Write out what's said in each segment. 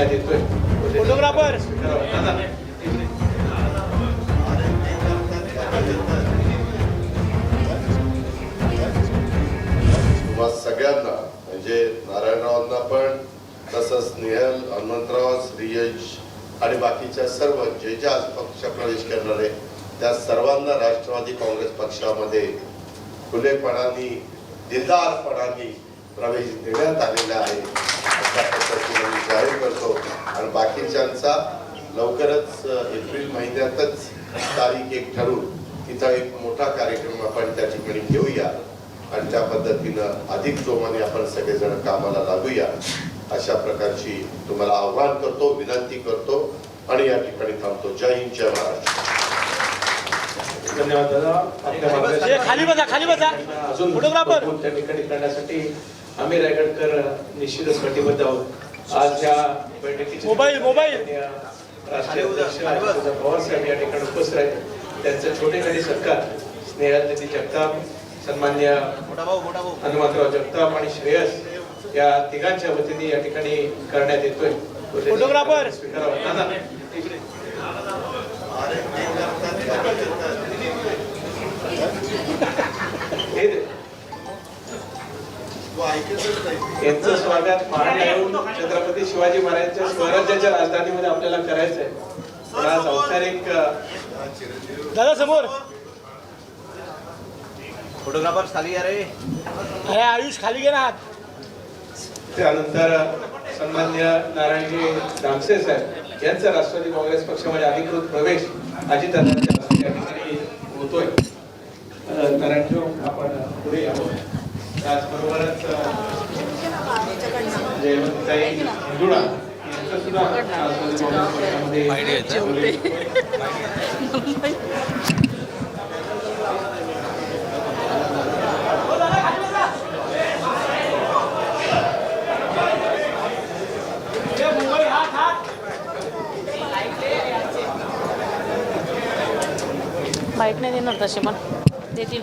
Photographer. सगळ्यांना म्हणजे नारायणरावांना पण तसंच निहल हनुमंतराव श्रीयश आणि बाकीच्या सर्व जे जे आज पक्ष प्रवेश करणारे त्या सर्वांना राष्ट्रवादी काँग्रेस पक्षामध्ये खुलेपणाने दिलदारपणाने प्रवेश देण्यात आलेला आहे. जाहीर करतो. आणि बाकीच्यांचा लवकरच एप्रिल महिन्यातच तारीख एक ठरवून तिथं एक मोठा कार्यक्रम आपण त्या ठिकाणी घेऊया. आणि त्या पद्धतीनं अधिक जोमाने आपण सगळेजण कामाला लागूया. अशा प्रकारची तुम्हाला आव्हान करतो विनंती करतो आणि या ठिकाणी थांबतो. जय हिंद जय महाराष्ट्र. धन्यवाद दादा. आपल्या खाली बसा, खाली बसा. अजून फोटोग्राफर. त्या ठिकाणी करण्यासाठी आम्ही रायगडकर निश्चितच कटिबद्ध आहोत आज या बैठकीची मोबाईल, मोबाईल. राष्ट्रीय अध्यक्ष पवार साहेब या ठिकाणी उपस्थित आहेत त्यांचं छोटेखानी सत्कार स्नेहल निधी जगताप सन्मान्य हनुमंतराव जगताप आणि श्रेयस या तिघांच्या वतीने या ठिकाणी करण्यात येतोय फोटोग्राफर. स्वीकारावा. दादा, इकडे. हे दे. यांचं स्वागत महाराज येऊन छत्रपती शिवाजी महाराजांच्या स्वराज्याच्या राजधानीमध्ये आपल्याला करायचं आहे पण आज औपचारिक दादा समोर फोटोग्राफर खाली या रे. अरे आयुष खाली घे ना त्यानंतर सन्मान्य नारायणजी दामसे साहेब. यांचा राष्ट्रवादी काँग्रेस पक्षामध्ये अधिकृत प्रवेश अजितदादांच्या हस्ते या ठिकाणी त्याचबरोबरच जयवंतताई यांचं सुद्धा बाईक नाही देणार तसे पण. देतील.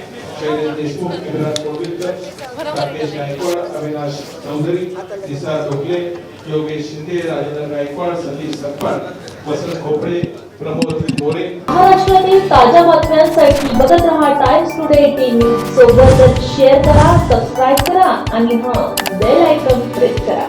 शैलेश देशमुख, युवराज कोविलकर, राकेश गायकवाड, अविनाश चौधरी, निसार ढोकले, योगेश शिंदे, राजेंद्र गायकवाड, सतीश सकपाळ, वसंत खोपडे, प्रमोद मोरे महाराष्ट्रातील ताज्या बातम्यांसाठी बघत रहा टाइम्स टुडे टीव्ही सोबतच शेअर करा सबस्क्राईब करा आणि हां बेल आयकॉन प्रेस करा.